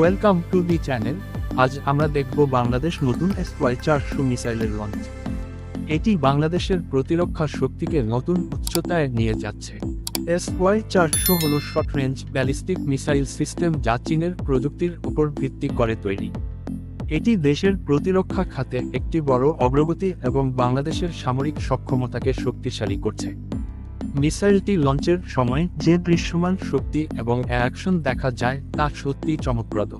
Welcome to the channel আজ আমরা দেখব বাংলাদেশ নতুন এস ওয়াই চারশো মিসাইলের লঞ্চ এটি বাংলাদেশের প্রতিরক্ষা শক্তিকে নতুন উচ্চতায় নিয়ে যাচ্ছে। এস ওয়াই চারশো হল short range ballistic missile system যা চীনের প্রযুক্তির উপর ভিত্তি করে তৈরি। এটি দেশের প্রতিরক্ষা খাতে একটি বড় অগ্রগতি এবং বাংলাদেশের সামরিক সক্ষমতাকে শক্তিশালী করছে। মিসাইলটি লঞ্চের সময় যে দৃশ্যমান শক্তি এবং অ্যাকশন দেখা যায় তা সত্যি চমকপ্রদ।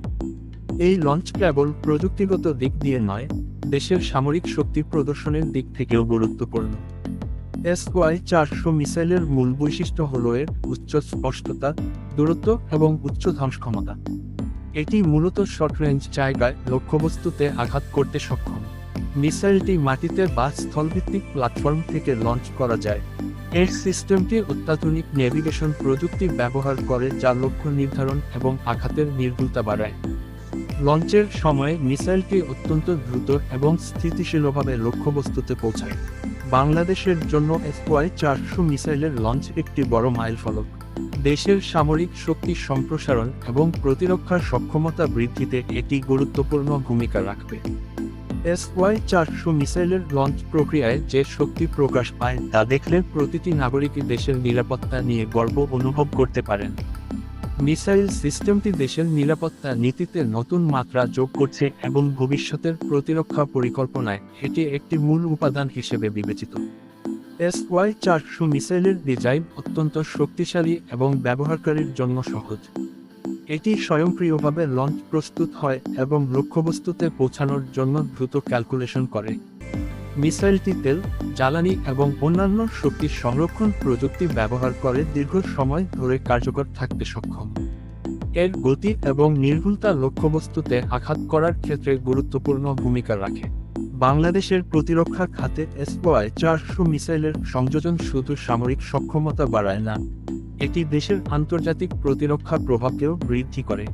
এই লঞ্চ কেবল প্রযুক্তিগত দিক দিয়ে নয়, দেশের সামরিক শক্তি প্রদর্শনের দিক থেকেও গুরুত্বপূর্ণ। এস ওয়াই চারশো মিসাইলের মূল বৈশিষ্ট্য হল এর উচ্চ স্পষ্টতা, দূরত্ব এবং উচ্চ ধ্বংস ক্ষমতা। এটি মূলত শর্ট রেঞ্জ জায়গায় লক্ষ্যবস্তুতে আঘাত করতে সক্ষম। মিসাইলটি মাটিতে বা স্থলভিত্তিক প্ল্যাটফর্ম থেকে লঞ্চ করা যায়। এর সিস্টেমটি অত্যাধুনিক নেভিগেশন প্রযুক্তি ব্যবহার করে যা লক্ষ্য নির্ধারণ এবং আঘাতের নির্ভুলতা বাড়ায়। লঞ্চের সময় মিসাইলটি অত্যন্ত দ্রুত এবং স্থিতিশীলভাবে লক্ষ্যবস্তুতে পৌঁছায়। বাংলাদেশের জন্য এসওয়াই চারশো মিসাইলের লঞ্চ একটি বড় মাইলফলক। দেশের সামরিক শক্তি সম্প্রসারণ এবং প্রতিরক্ষার সক্ষমতা বৃদ্ধিতে এটি গুরুত্বপূর্ণ ভূমিকা রাখবে। এস ওয়াই চারশো মিসাইলের লঞ্চ প্রক্রিয়ায় যে শক্তি প্রকাশ পায় তা দেখলে প্রতিটি নাগরিকই দেশের নিরাপত্তা নিয়ে গর্ব অনুভব করতে পারেন। মিসাইল সিস্টেমটি দেশের নিরাপত্তা নীতিতে নতুন মাত্রা যোগ করছে এবং ভবিষ্যতের প্রতিরক্ষা পরিকল্পনায় এটি একটি মূল উপাদান হিসেবে বিবেচিত। এস ওয়াই চারশো মিসাইলের ডিজাইন অত্যন্ত শক্তিশালী এবং ব্যবহারকারীর জন্য সহজ। এটি স্বয়ংক্রিয়ভাবে লঞ্চ প্রস্তুত হয় এবং লক্ষ্যবস্তুতে পৌঁছানোর জন্য দ্রুত ক্যালকুলেশন করে। মিসাইলটি তেল, জ্বালানি এবং অন্যান্য শক্তি সংরক্ষণ প্রযুক্তি ব্যবহার করে দীর্ঘ সময় ধরে কার্যকর থাকতে সক্ষম। এর গতি এবং নির্ভুলতা লক্ষ্যবস্তুতে আঘাত করার ক্ষেত্রে গুরুত্বপূর্ণ ভূমিকা রাখে। বাংলাদেশের প্রতিরক্ষা খাতে এসওয়াই চারশো মিসাইলের সংযোজন শুধু সামরিক সক্ষমতা বাড়ায় না এটি দেশের আন্তর্জাতিক প্রতিরক্ষা প্রভাবকেও বৃদ্ধি করে।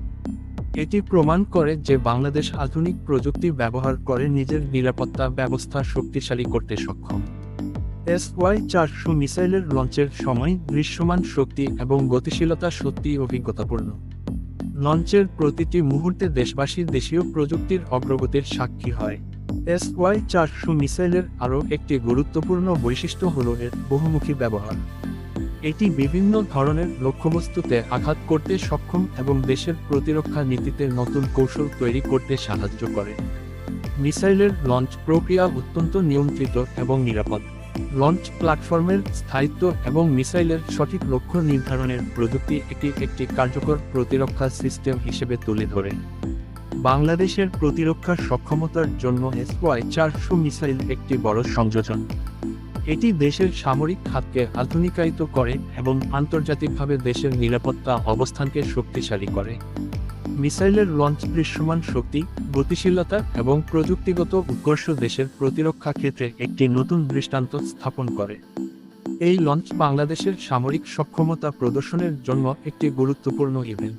এটি প্রমাণ করে যে বাংলাদেশ আধুনিক প্রযুক্তি ব্যবহার করে নিজের নিরাপত্তা ব্যবস্থা শক্তিশালী করতে সক্ষম। এস ওয়াই চারশো মিসাইলের লঞ্চের সময় দৃশ্যমান শক্তি এবং গতিশীলতা সত্যি অভিজ্ঞতাপূর্ণ। লঞ্চের প্রতিটি মুহূর্তে দেশবাসী দেশীয় প্রযুক্তির অগ্রগতির সাক্ষী হয়। এস ওয়াই চারশো মিসাইলের আরও একটি গুরুত্বপূর্ণ বৈশিষ্ট্য হল এর বহুমুখী ব্যবহার। এটি বিভিন্ন ধরনের লক্ষ্যবস্তুতে আঘাত করতে সক্ষম এবং দেশের প্রতিরক্ষা নীতিতে নতুন কৌশল তৈরি করতে সাহায্য করে। মিসাইলের লঞ্চ প্রক্রিয়া অত্যন্ত নিয়ন্ত্রিত এবং নিরাপদ। লঞ্চ প্ল্যাটফর্মের স্থায়িত্ব এবং মিসাইলের সঠিক লক্ষ্য নির্ধারণের প্রযুক্তি এটি একটি কার্যকর প্রতিরক্ষা সিস্টেম হিসেবে তুলে ধরে। বাংলাদেশের প্রতিরক্ষা সক্ষমতার জন্য এসওয়াই চারশো মিসাইল একটি বড় সংযোজন। এটি দেশের সামরিক খাতকে আধুনিকায়িত করে এবং আন্তর্জাতিকভাবে দেশের নিরাপত্তা অবস্থানকে শক্তিশালী করে। মিসাইলের লঞ্চ দৃশ্যমান শক্তি, গতিশীলতা এবং প্রযুক্তিগত উৎকর্ষ দেশের প্রতিরক্ষা ক্ষেত্রে একটি নতুন দৃষ্টান্ত স্থাপন করে। এই লঞ্চ বাংলাদেশের সামরিক সক্ষমতা প্রদর্শনের জন্য একটি গুরুত্বপূর্ণ ইভেন্ট।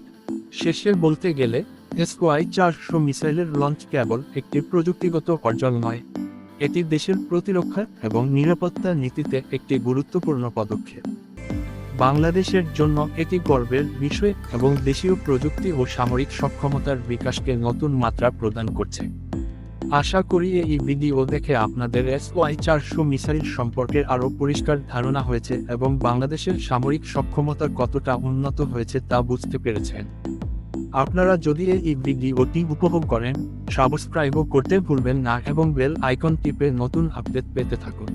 শেষে বলতে গেলে, এসওয়াই চারশো মিসাইলের লঞ্চ কেবল একটি প্রযুক্তিগত অর্জন নয় এটি দেশের প্রতিরক্ষা এবং নিরাপত্তা নীতিতে একটি গুরুত্বপূর্ণ পদক্ষেপ। বাংলাদেশের জন্য এটি গর্বের বিষয় এবং দেশীয় প্রযুক্তি ও সামরিক সক্ষমতার বিকাশকে নতুন মাত্রা প্রদান করছে। আশা করি এই ভিডিও দেখে আপনাদের এস ওয়াই চারশো মিসাইল সম্পর্কে আরও পরিষ্কার ধারণা হয়েছে এবং বাংলাদেশের সামরিক সক্ষমতা কতটা উন্নত হয়েছে তা বুঝতে পেরেছেন। আপনারা যদি এই ভিডিওটি উপভোগ করেন, সাবস্ক্রাইবও করতে ভুলবেন না এবং বেল আইকন টিপে নতুন আপডেট পেতে থাকুন।